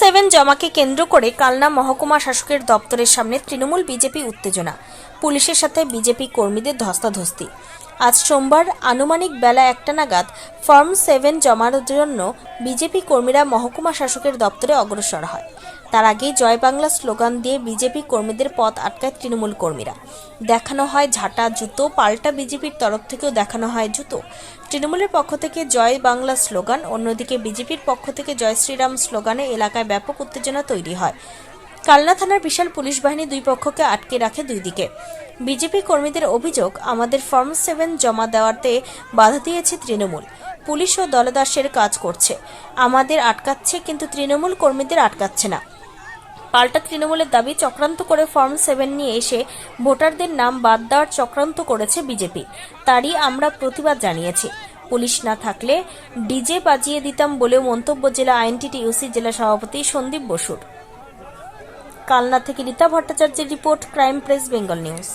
Seven জমাকে কেন্দ্র করে কালনা মহকুমা শাসকের দপ্তরের সামনে তৃণমূল বিজেপি উত্তেজনা। পুলিশের সাথে বিজেপি কর্মীদের ধস্তাধস্তি। আজ সোমবার আনুমানিক বেলা একটা নাগাদ ফর্ম সেভেন জমার জন্য বিজেপি কর্মীরা মহকুমা শাসকের দপ্তরে অগ্রসর হয়। তার আগেই জয় বাংলা স্লোগান দিয়ে বিজেপি কর্মীদের পথ আটকায় তৃণমূল কর্মীরা। দেখানো হয় ঝাঁটা জুতো, পাল্টা বিজেপির তরফ থেকেও দেখানো হয় জুতো। তৃণমূলের পক্ষ থেকে জয় বাংলা স্লোগান, অন্যদিকে বিজেপির পক্ষ থেকে জয় শ্রীরাম স্লোগানে এলাকায় ব্যাপক উত্তেজনা তৈরি হয়। কালনা থানার বিশাল পুলিশ বাহিনী দুই পক্ষকে আটকে রাখে দুই দিকে। বিজেপি কর্মীদের অভিযোগ, আমাদের ফর্ম সেভেন জমা দেওয়াতে বাধা দিয়েছে তৃণমূল। পুলিশ ও দলদাসের কাজ করছে। আমাদের আটকাচ্ছে কিন্তু তৃণমূল কর্মীদের আটকাচ্ছে না। পাল্টা তৃণমূলের দাবি চক্রান্ত করে ফর্ম সেভেন নিয়ে এসে ভোটারদের নাম বাদ দেওয়ার চক্রান্ত করেছে বিজেপি। তারই আমরা প্রতিবাদ জানিয়েছি। পুলিশ না থাকলে ডিজে বাজিয়ে দিতাম বলেও মন্তব্য জেলা আইনটিটি ইউসি জেলা সভাপতি সন্দীপ বসুর। কালনা থেকে রীতা ভট্টাচার্যের report, crime press, Bengal news.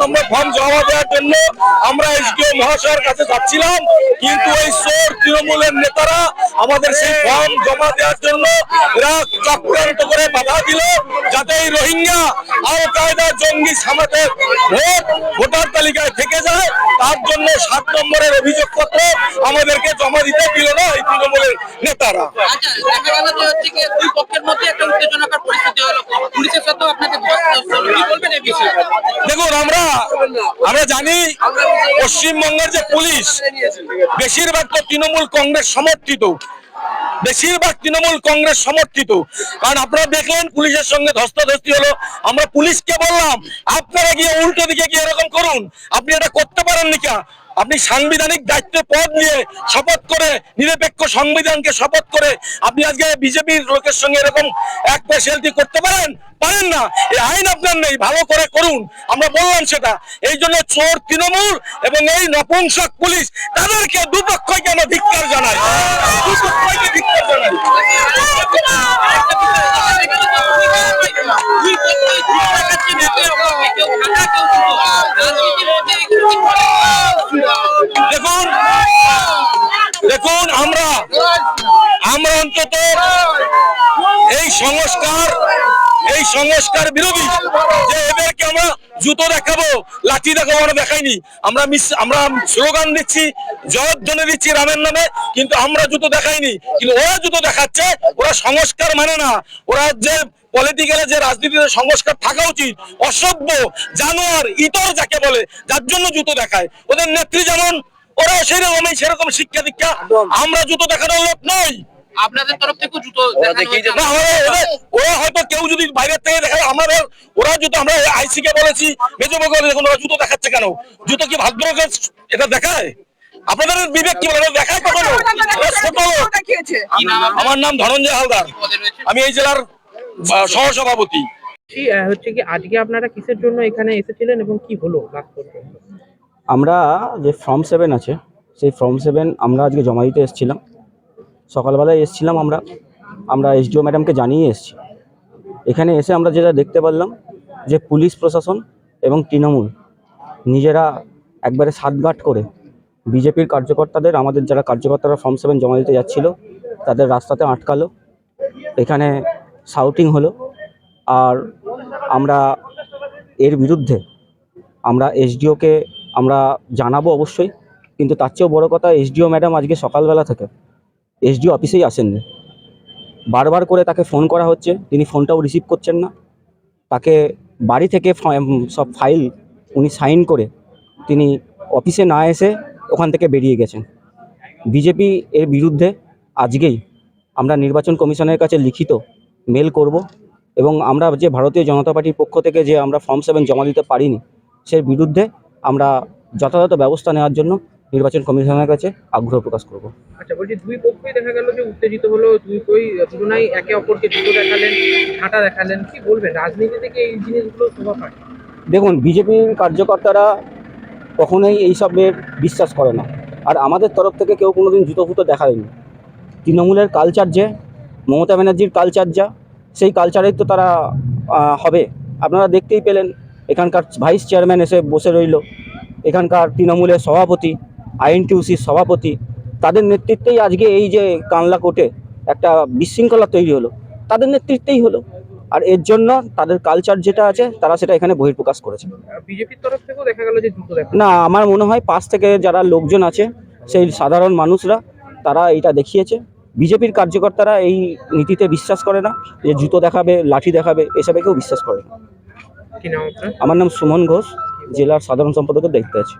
Number form জমা দেওয়ার জন্য আমরা এসডিও মহাশয়ের কাছে যাচ্ছিলাম কিন্তু এই সোর তৃণমূলের নেতারা আমাদের সেই ফর্ম জমা দেওয়ার জন্য এরা চক্রান্ত করে বাধা দিল যাতে এই রোহিঙ্গা আল কায়দা জঙ্গি সামাতের ভোট ভোটার তালিকায় থেকে যায়। তার জন্য সাত নম্বরের অভিযোগপত্র আমাদেরকে জমা দিতে দিল না এই তৃণমূলের নেতারা। আচ্ছা দেখুন আমরা আমরা জানি পশ্চিমবঙ্গের যে পুলিশ, বেশিরভাগ তো তৃণমূল কংগ্রেস সমর্থিত। বেশিরভাগ তৃণমূল কংগ্রেস সমর্থিত। কারণ আপনারা দেখলেন পুলিশের সঙ্গে ধস্তাধস্তি হলো। আমরা পুলিশকে বললাম, আপনারা গিয়ে উল্টো দিকে গিয়ে এরকম করুন। আপনি এটা করতে পারেন নি কা? আপনি সাংবিধানিক দায়িত্ব পদ নিয়ে শপথ করে, নিরপেক্ষ সংবিধানকে শপথ করে আপনি আজকে বিজেপির লোকের সঙ্গে এরকম এক পেশালটি করতে পারেন? পারেন না। এই আইন আপনার নেই, ভালো করে করুন। আমরা বললাম সেটা। এই জন্য চোর, তৃণমূল এবং এই নপুংসক পুলিশ, তাদেরকে দুপক্ষকে আমরা ধিক্কার জানাই দুপক্ষকে ধিক্কার জানাই দুই পক্ষই ঘুরে দেখাচ্ছে মুখে অপরকে, কেউ ঠান্ডা, কেউ দুটো। রাজনীতির মধ্যে এগুলো কি করে? দেখুন দেখুন আমরা আমরা অন্তত এই সংস্কার এই সংস্কার বিরোধী যে এদেরকে আমরা জুতো দেখাবো, লাঠি দেখাবো আমরা দেখাইনি। আমরা মিস- আমরা স্লোগান দিচ্ছি, জয়ধ্বনি দিচ্ছি রামের নামে, কিন্তু আমরা জুতো দেখাইনি। কিন্তু ওরা জুতো দেখাচ্ছে, ওরা সংস্কার মানে না। ওরা যে পলিটিক্যালে যে রাজনীতিতে সংস্কার থাকা উচিত, অসভ্য, জানোয়ার, ইতর যাকে বলে, যার জন্য জুতো দেখায়। ওদের নেত্রী যেমন ওরা সেরকমই সেরকম শিক্ষা দীক্ষা। আমরা জুতো দেখানোর লোক নই। আপনাদের তরফ থেকেও জুতো না ওরা- হয়তো কেউ যদি বাইরের থেকে দেখায় আমাদের ওরা জুতো আমরা আইসি কে বলেছি মেজবাকে দেখুন ওরা জুতো দেখাচ্ছে কেন? জুতো কি ভাগ্যকে এটা দেখায়? আপনাদের বিবেক কি বলে? দেখায় কখনো? ছোট? আমার নাম ধনঞ্জয় হালদার। আমি এই জেলার সহসভাপতি। হচ্ছে কি আজকে আপনারা কিসের জন্য এখানে এসেছিলেন এবং কি হলো আমরা যে ফর্ম সেভেন আছে সেই ফর্ম সেভেন আমরা আজকে জমা দিতে এসেছিলাম। সকালবেলায় এসেছিলাম আমরা আমরা এসডিও ম্যাডামকে জানিয়ে এসেছি। এখানে এসে আমরা যেটা দেখতে পারলাম যে পুলিশ প্রশাসন এবং তৃণমূল নিজেরা একবারে সাতগাঁট করে বিজেপির কার্যকর্তাদের, আমাদের যারা কার্যকর্তারা ফর্ম সেভেন জমা দিতে যাচ্ছিল, তাদের রাস্তাতে আটকালো। এখানে শাউটিং হলো আর আমরা এর বিরুদ্ধে আমরা এসডিওকে আমরা জানাব অবশ্যই, কিন্তু তার চেয়েও বড় কথা এসডিও ম্যাডাম আজকে সকালবেলা থেকে এসডিও অফিসেই আসেননি বারবার করে তাকে ফোন করা হচ্ছে, তিনি ফোনটাও রিসিভ করছেন না। তাকে বাড়ি থেকে সব ফাইল উনি সাইন করে তিনি অফিসে না এসে ওখান থেকে বেরিয়ে গেছেন। বিজেপি এর বিরুদ্ধে আজকেই আমরা নির্বাচন কমিশনের কাছে লিখিত মেল করব এবং আমরা যে ভারতীয় জনতা পার্টির পক্ষ থেকে যে আমরা ফর্ম সেভেন জমা দিতে পারিনি, সেই বিরুদ্ধে আমরা যথাযথ ব্যবস্থা নেওয়ার জন্য নির্বাচন কমিশনের কাছে আগ্রহ প্রকাশ করব। আচ্ছা বলছি দুই পক্ষই দেখা গেল যে উত্তেজিত হলো দুই দুজনাই একে অপরকে জুতো দেখালেন দেখালেন কি বলবেন? রাজনীতি থেকে এই জিনিসগুলো শোভা পায়। দেখুন বিজেপির কার্যকর্তারা কখনোই এইসবের বিশ্বাস করে না। আর আমাদের তরফ থেকে কেউ কোনোদিন জুতো ফুতো দেখায়নি। তৃণমূলের কালচার যে মমতা ব্যানার্জির কালচার যা সেই কালচারেই তো তারা হবে। আপনারা দেখতেই পেলেন এখানকার ভাইস চেয়ারম্যান এসে বসে রইল। এখানকার তৃণমূলের সভাপতি আইএনটিউসির সভাপতি তাদের নেতৃত্বেই আজকে এই যে কানলা কোর্টে একটা বিশৃঙ্খলা তৈরি হলো। তাদের নেতৃত্বেই হলো। আর এর জন্য তাদের কালচার যেটা আছে তারা সেটা এখানে বহির্প্রকাশ করেছে। বিজেপির তরফ থেকেও দেখা গেল যে দেখা না আমার মনে হয় পাশ থেকে যারা লোকজন আছে সেই সাধারণ মানুষরা তারা এইটা দেখিয়েছে। বিজেপির কার্যকর্তারা এই নীতিতে বিশ্বাস করে না যে জুতো দেখাবে লাঠি দেখাবে এসবে কেউ বিশ্বাস করে না। আমার নাম সুমন ঘোষ জেলার সাধারণ সম্পাদকের দায়িত্বে আছে।